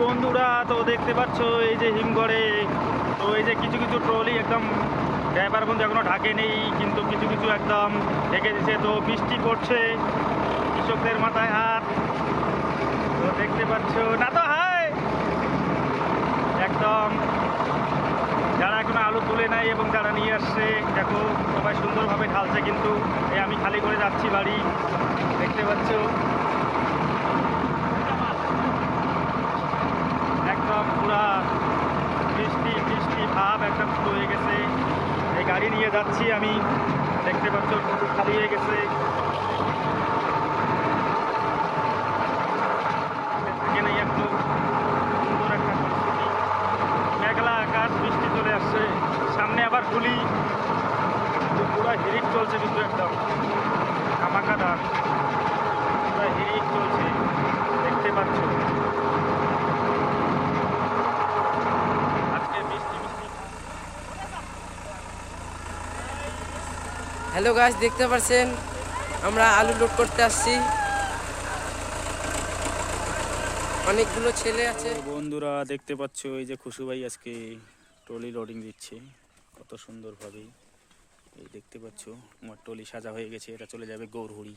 বন্ধুরা, তো দেখতে পাচ্ছ এই যে হিমঘরে, তো এই যে কিছু কিছু ট্রলি একদম ড্রাইভার বন্ধু এখনও ঢাকে নেই কিন্তু কিছু কিছু একদম ঢেকে দিছে। তো বৃষ্টি পড়ছে কৃষকদের মাথায় হাত। তো দেখতে পাচ্ছ, না তো, হাই! একদম যারা এখনও আলু তুলে নাই এবং যারা নিয়ে আসছে, দেখো সবাই সুন্দরভাবে ঢালছে কিন্তু। আমি খালি করে যাচ্ছি বাড়ি, দেখতে পাচ্ছ একদম পুরা বৃষ্টি বৃষ্টি ভাব একদম শুরু হয়ে গেছে নিয়ে যাচ্ছি, আমি দেখতে পাচ্ছ হারিয়ে গেছে। মেঘলা আকাশ, বৃষ্টি চলে আসছে। সামনে আবার গুলি পুরো হিরিট চলছে কিন্তু একদম ধামাকাদার পুরো হিরিক চলছে দেখতে পাচ্ছ আজকে বৃষ্টি বৃষ্টি হ্যালো গাছ দেখতে পাচ্ছেন আমরা আলু লোড করতে আসছি। অনেকগুলো ছেলে আছে। বন্ধুরা, দেখতে পাচ্ছ এই যে খুশু ভাই আজকে ট্রলি লোডিং দিচ্ছে। কত সুন্দরভাবে এই দেখতে পাচ্ছ, আমার ট্রলি সাজা হয়ে গেছে, এটা চলে যাবে গৌরহুড়ি।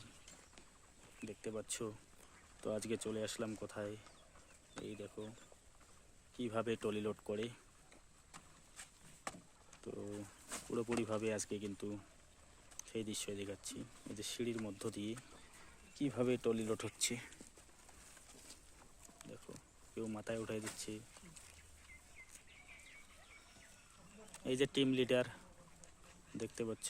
দেখতে পাচ্ছ, তো আজকে চলে আসলাম কোথায়? এই দেখো, কীভাবে ট্রলি লোড করে। তো পুরোপুরিভাবে আজকে কিন্তু সেই দৃশ্য দেখাচ্ছি এই যে সিঁড়ির মধ্য দিয়ে কীভাবে ট্রলি লোড হচ্ছে দেখো কেউ মাথায় উঠাই দিচ্ছে। এই যে টিম লিডার দেখতে পাচ্ছ।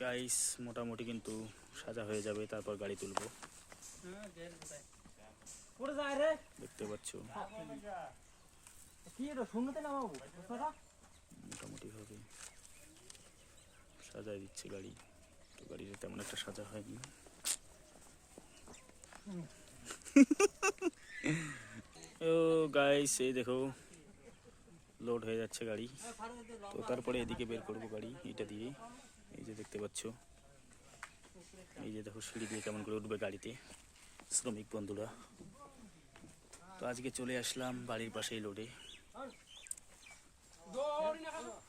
গাইস মোটামুটি কিন্তু সাজা হয়ে যাবে তারপর গাড়ি তুলবো। দেখতে পাচ্ছ। মোটামুটি ভাবে সাজায় দিচ্ছে গাড়ি। তো গাড়িতে তেমন একটা সাজা হয়নি। ও গাইস এই দেখো লোড হয়ে যাচ্ছে গাড়ি। তো তারপরে এদিকে বের করব গাড়ি এটা দিয়ে। এই যে দেখতে পাচ্ছ। এই যে দেখো, সিঁড়ি দিয়ে কেমন করে উঠবে গাড়িতে, শ্রমিক বন্ধুরা। তো আজকে চলে আসলাম বাড়ির পাশেই লোডে Doğru ne kadar?